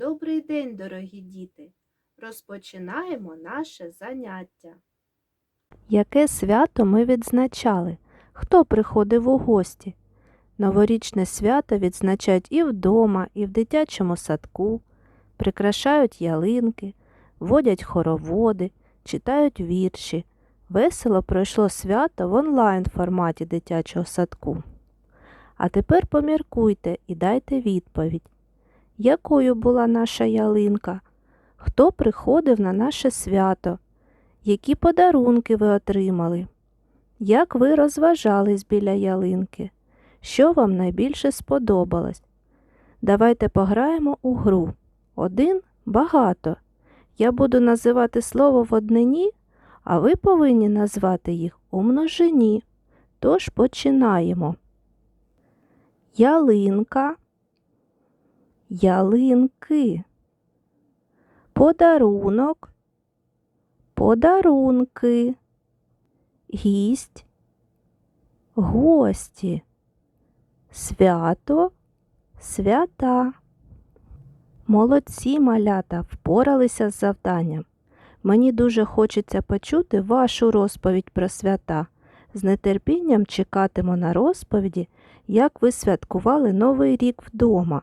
Добрий день, дорогі діти! Розпочинаємо наше заняття. Яке свято ми відзначали? Хто приходив у гості? Новорічне свято відзначають і вдома, і в дитячому садку, прикрашають ялинки, водять хороводи, читають вірші. Весело пройшло свято в онлайн форматі дитячого садку. А тепер поміркуйте і дайте відповідь. Якою була наша ялинка? Хто приходив на наше свято? Які подарунки ви отримали? Як ви розважались біля ялинки? Що вам найбільше сподобалось? Давайте пограємо у гру. Один багато. Я буду називати слово в однині, а ви повинні назвати їх у множині. Тож починаємо. Ялинка, ялинки, подарунок, подарунки, гість, гості, свято, свята. Молодці малята впоралися з завданням. Мені дуже хочеться почути вашу розповідь про свята. З нетерпінням чекатиму на розповіді, як ви святкували Новий рік вдома.